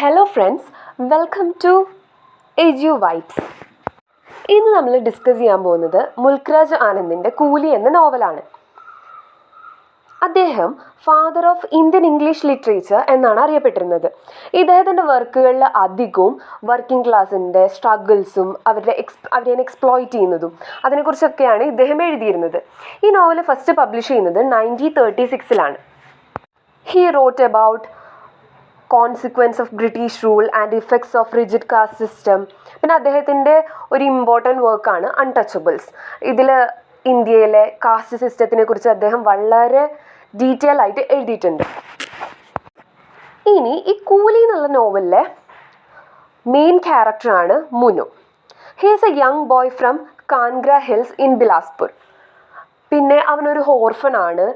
Hello friends welcome to Edu Vibes ഇന്ന് നമ്മൾ discuss ചെയ്യാൻ പോകുന്നത് മുൽക്രാജ് ആനന്ദിന്റെ കൂലി എന്ന നോവലാണ്. അദ്ദേഹം father of Indian English literature എന്നാണ് അറിയപ്പെട്ടിരുന്നത്. ഇദ്ദേഹത്തിന്റെ വർക്കുകളിൽ അധികവും വർക്കിംഗ് ക്ലാസ്സിന്റെ സ്ട്രഗിൾസും അവരുടെ എക്സ് അവരെ എക്സ്പ്ലോയിറ്റ് ചെയ്യുന്നതും അതിനെക്കുറിച്ചൊക്കെയാണ് ഇദ്ദേഹം എഴുതിയിരുന്നത്. ഈ നോവൽ ഫസ്റ്റ് പബ്ലിഷ് ചെയ്യുന്നത് nineteen thirty സിക്സിലാണ് he wrote about consequence of British rule and effects of rigid caste system പിന്നെ അദ്ദേഹത്തിന്റെ ഒരു ഇമ്പോർട്ടന്റ് വർക്കാണ് അൺടച്ചബിൾസ് ഇതിൽ ഇന്ത്യയിലെ കാസ്റ്റ് സിസ്റ്റത്തിനെ കുറിച്ച് അദ്ദേഹം വളരെ ഡീറ്റെയിൽ ആയിട്ട് എഴുതിയിട്ടുണ്ട്. ഇനി ഈ കൂലി എന്നുള്ള നോവലിലെ മെയിൻ ക്യാരക്ടറാണ് Munoo. He is a young boy from Kangra hills in Bilaspur പിന്നെ അവനൊരു ആണ്.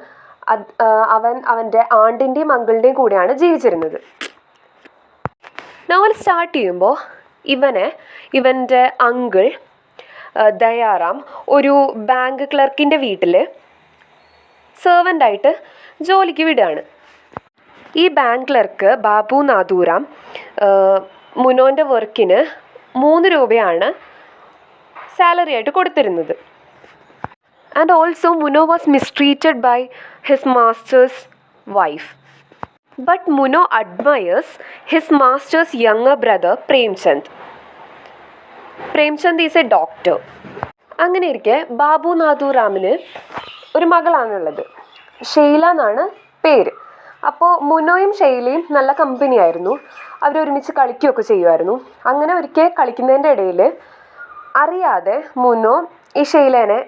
അവൻ അവന്റെ ആണ്ടിന്റെയും അങ്കിളിന്റെയും കൂടെയാണ് ജീവിച്ചിരുന്നത്. നോവൽ സ്റ്റാർട്ട് ചെയ്യുമ്പോൾ ഇവനെ ഇവന്റെ അങ്കിൾ ദയാറാം ഒരു ബാങ്ക് ക്ലർക്കിന്റെ വീട്ടിൽ സെർവന്റായിട്ട് ജോലിക്ക് വിടുകയാണ്. ഈ ബാങ്ക് ക്ലർക്ക് ബാബു നാദൂറാം മുനോന്റെ വർക്കിന് മൂന്ന് രൂപയാണ് സാലറി ആയിട്ട് കൊടുത്തിരുന്നത്. And also Munoo was mistreated by his master's wife but Munoo admires his master's younger brother Premchand Premchand is a doctor അങ്ങനെ ഇരിക്കെ ബാബു റാമിന് ഒരു മകളാണുള്ളത്. ഷെയ്ല എന്നാണ് പേര്. അപ്പോൾ മുനോയും ഷെയ്ലയും നല്ല കമ്പനിയായിരുന്നു അവരൊരുമിച്ച് കളിക്കുകയൊക്കെ ചെയ്യുമായിരുന്നു. അങ്ങനെ ഒരിക്കൽ കളിക്കുന്നതിന്റെ ഇടയിൽ അറിയാതെ മുനോ ഈ ഷെയ്ലേനെ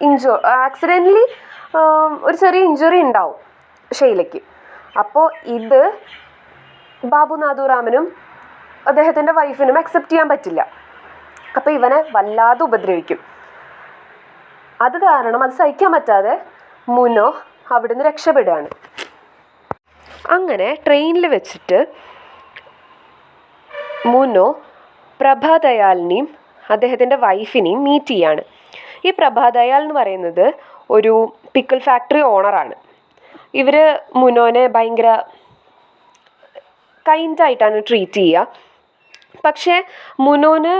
ഇഞ്ചോ ആക്സിഡന്റലി ഒരു ചെറിയ ഇഞ്ചുറി ഉണ്ടാവും ഷെയ്ലയ്ക്ക്. അപ്പോൾ ഇത് ബാബു നാഥുറാമനും അദ്ദേഹത്തിന്റെ വൈഫിനും അക്സെപ്റ്റ് ചെയ്യാൻ പറ്റില്ല. അപ്പോൾ ഇവനെ വല്ലാതെ ഉപദ്രവിക്കും. അത് കാരണം അത് സഹിക്കാൻ പറ്റാതെ മുനോ അവിടുന്ന് രക്ഷപ്പെടുകയാണ്. അങ്ങനെ ട്രെയിനിൽ വെച്ചിട്ട് മുനോ പ്രഭാദയാലിനെയും അദ്ദേഹത്തിന്റെ വൈഫിനെയും മീറ്റ് ചെയ്യാണ്. ഈ പ്രഭാദയാൽ എന്ന് പറയുന്നത് ഒരു പിക്കിൾ ഫാക്ടറി ഓണറാണ് ഇവർ മുനോനെ ഭയങ്കര കൈൻഡായിട്ടാണ് ട്രീറ്റ് ചെയ്യുക പക്ഷേ മുനോന്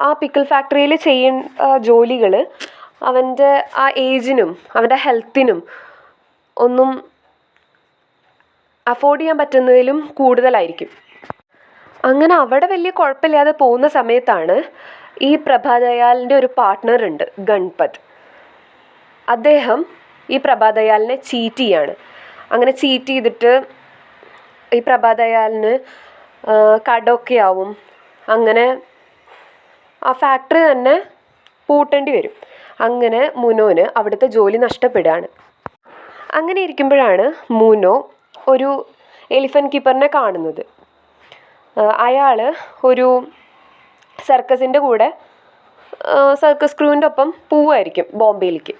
ആ പിക്കിൾ ഫാക്ടറിയിൽ ചെയ്യുന്ന ജോലികൾ അവന്റെ ആ ഏജിനും അവന്റെ ഹെൽത്തിനും ഒന്നും അഫോർഡ് ചെയ്യാൻ പറ്റുന്നതിലും കൂടുതലായിരിക്കും. അങ്ങനെ അവിടെ വലിയ കുഴപ്പമില്ലാതെ പോകുന്ന സമയത്താണ് ഈ പ്രഭാദയാലിന്റെ ഒരു പാർട്ട്ണർ ഉണ്ട് ഗൺപത്. അദ്ദേഹം ഈ പ്രഭാതയാലിനെ ചീറ്റ് ചെയ്യാണ്. അങ്ങനെ ചീറ്റ് ചെയ്തിട്ട് ഈ പ്രഭാതയാലിന് കടമൊക്കെ ആവും. അങ്ങനെ ആ ഫാക്ടറി തന്നെ പൂട്ടേണ്ടി വരും. അങ്ങനെ മുനോന് അവിടുത്തെ ജോലി നഷ്ടപ്പെടുകയാണ്. അങ്ങനെ ഇരിക്കുമ്പോഴാണ് മുനോ ഒരു എലിഫന്റ് കീപ്പറിനെ കാണുന്നത്. അയാൾ ഒരു സർക്കസിന്റെ കൂടെ സർക്കസ് ക്രൂവിന്റെ ഒപ്പം പോവായിരിക്കും ബോംബെയിലേക്ക്.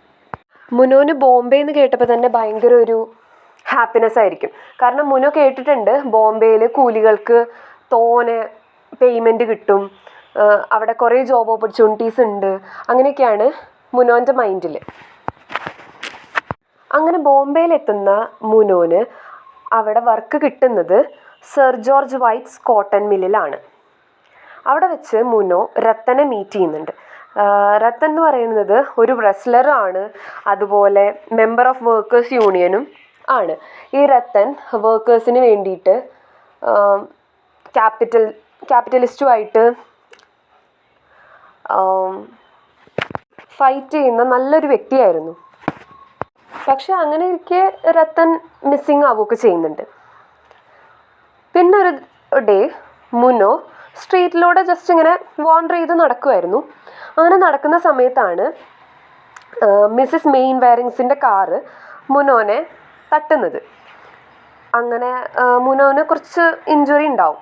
മുനോന് ബോംബെ എന്ന് കേട്ടപ്പോൾ തന്നെ ഭയങ്കര ഒരു ഹാപ്പിനെസ് ആയിരിക്കും. കാരണം മുനു കേട്ടിട്ടുണ്ട് ബോംബെയിൽ കൂലികൾക്ക് തോനെ പേയ്മെന്റ് കിട്ടും. അവിടെ കുറേ ജോബ് ഓപ്പർച്യൂണിറ്റീസ് ഉണ്ട്. അങ്ങനെയൊക്കെയാണ് മുനോന്റെ മൈൻഡിൽ അങ്ങനെ ബോംബെയിലെത്തുന്ന മുനോന് അവിടെ വർക്ക് കിട്ടുന്നത് സർ ജോർജ് വൈറ്റ്സ് കോട്ടൺ മില്ലിലാണ് അവിടെ വെച്ച് മുനോ രത്തനെ മീറ്റ് ചെയ്യുന്നുണ്ട്. രത്തൻ എന്ന് പറയുന്നത് ഒരു റെസ്ലറാണ് അതുപോലെ മെമ്പർ ഓഫ് വർക്കേഴ്സ് യൂണിയനും ആണ്. ഈ രത്തൻ വർക്കേഴ്സിന് വേണ്ടിയിട്ട് ക്യാപിറ്റൽ ക്യാപിറ്റലിസ്റ്റുമായിട്ട് ഫൈറ്റ് ചെയ്യുന്ന നല്ലൊരു വ്യക്തിയായിരുന്നു. പക്ഷെ അങ്ങനെ ഇരിക്കെ രത്തൻ മിസ്സിങ് ആവുകയൊക്കെ ചെയ്യുന്നുണ്ട്. പിന്നെ ഒരു ഡേ മുനോ സ്ട്രീറ്റിലൂടെ ജസ്റ്റ് ഇങ്ങനെ വാണ്ടർ ചെയ്ത് നടക്കുമായിരുന്നു അങ്ങനെ നടക്കുന്ന സമയത്താണ് മിസ്സിസ് മെയിൻ വയറിങ്സിന്റെ കാറ് മുനോനെ തട്ടുന്നത്. അങ്ങനെ മുനോന് കുറച്ച് ഇഞ്ചുറി ഉണ്ടാവും.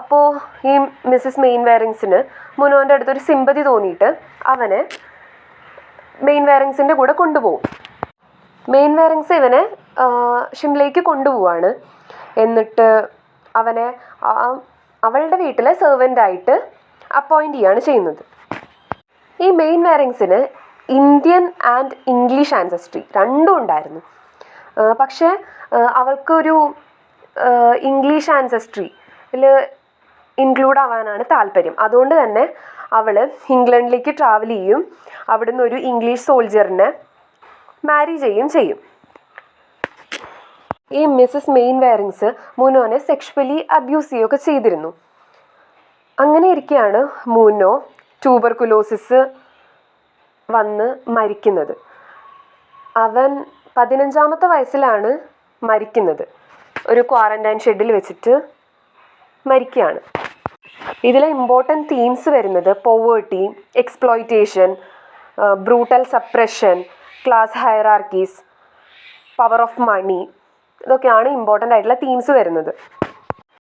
അപ്പോൾ ഈ മിസ്സിസ് മെയിൻ വയറിങ്സിന് മുനോന്റെ അടുത്തൊരു സിമ്പതി തോന്നിയിട്ട് അവനെ മെയിൻ വയറിങ്സിന്റെ കൂടെ കൊണ്ടുപോകും. മെയിൻ വയറിങ്സ് ഇവനെ ഷിംലയിലേക്ക് കൊണ്ടുപോവാണ്. എന്നിട്ട് അവനെ അവളുടെ വീട്ടിലെ സെർവന്റായിട്ട് അപ്പോയിന്റ് ചെയ്യാണ് ചെയ്യുന്നത്. ഈ മെയിൻ വയറിങ്സിന് ഇന്ത്യൻ ആൻഡ് ഇംഗ്ലീഷ് ആൻസസ്ട്രി രണ്ടും ഉണ്ടായിരുന്നു. പക്ഷേ അവൾക്കൊരു ഇംഗ്ലീഷ് ആൻസസ്ട്രി ഇൻക്ലൂഡ് ആവാനാണ് താല്പര്യം. അതുകൊണ്ട് തന്നെ അവൾ ഇംഗ്ലണ്ടിലേക്ക് ട്രാവൽ ചെയ്യും. അവിടുന്ന് ഒരു ഇംഗ്ലീഷ് സോൾജറിനെ മാരി ചെയ്യും ചെയ്യും. ഈ മിസ്സസ് മെയിൻ വയറിങ്സ് മൂനോനെ സെക്ഷുവലി അബ്യൂസ് ചെയ്യുകയൊക്കെ ചെയ്തിരുന്നു. അങ്ങനെ ഇരിക്കെയാണ് മുനോ ട്യൂബർകുലോസിസ് വന്ന് മരിക്കുന്നത്. അവൻ പതിനഞ്ചാമത്തെ വയസ്സിലാണ് മരിക്കുന്നത്. ഒരു ക്വാറന്റൈൻ ഷെഡിൽ വെച്ചിട്ട് മരിക്കുകയാണ്. ഇതിലെ ഇമ്പോർട്ടന്റ് തീംസ് വരുന്നത് poverty exploitation brutal suppression class hierarchies power of money ഇതൊക്കെയാണ് ഇമ്പോർട്ടന്റ് ആയിട്ടുള്ള തീംസ് വരുന്നത്.